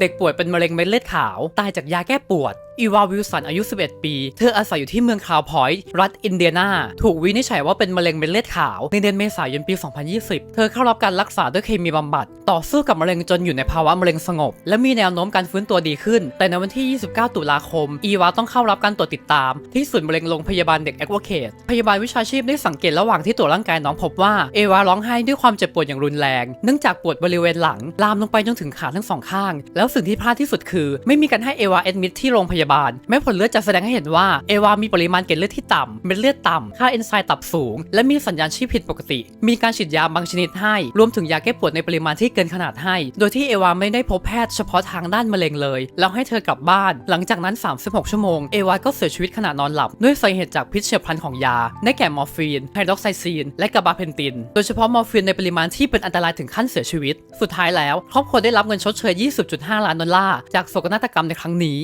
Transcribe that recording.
เด็กป่วยเป็นมะเร็งเม็ดเลือดขาว ตายจากยาแก้ปวด อีวาวิลสันอายุ 11 ปี เธออาศัยอยู่ที่เมืองคาวพอยต์รัฐอินเดียนา ถูกวินิจฉัยว่าเป็นมะเร็งเม็ดเลือดขาว ในเดือนเมษายนปี 2020 เธอเข้ารับการรักษาด้วยเคมีบำบัด ต่อสู้กับมะเร็งจนอยู่ในภาวะมะเร็งสงบ และมีแนวโน้มการฟื้นตัวดีขึ้น แต่ในวันที่ 29 ตุลาคม อีวาต้องเข้ารับการตรวจติดตาม ที่ศูนย์มะเร็งโรงพยาบาลเด็กแอควเคทพยาบาลวิชาชีพได้สังเกตระหว่างที่ตรวจร่างกายน้องพบว่าเอวาร้องไห้ด้วยความเจ็บปวดอย่างรุนแรง เนื่องจากปวดบริเวณหลังลามลงไปจนถึงขาทั้งสองข้าง แล้วสิ่งที่พลาดที่สุดคือ ไม่มีการให้เอวาแอดมิดที่โรงพยาบาล แม้ผลเลือดจะแสดงให้เห็นว่าเอวามีปริมาณเกล็ดเลือดที่ต่ำเม็ดเลือดต่ำค่าเอนไซม์ตับสูง และมีสัญญาณชีพผิดปกติ มีการฉีดยาบางชนิดให้ รวมถึงยาแก้ปวดในปริมาณที่เกินขนาดให้ โดยที่เอวาไม่ได้พบแพทย์เฉพาะทางด้านมะเร็งเลย แล้วให้เธอกลับบ้าน หลังจากนั้น 36 ชั่วโมง เอวาก็เสียชีวิตขณะนอนหลับ ด้วยสาเหตุจากพิษเฉียบพลันของยา ได้แก่มอร์ฟีนไฮดรอกไซซีน และกาบาเพนติน โดยเฉพาะมอร์ฟีนในปริมาณที่เป็นอันตรายถึงขั้นเสียชีวิต สุดท้ายแล้ว ครอบครัวได้รับเงินชดเชย 20.5 ล้านดอลลาร์ จากโศกนาฏกรรมในครั้งนี้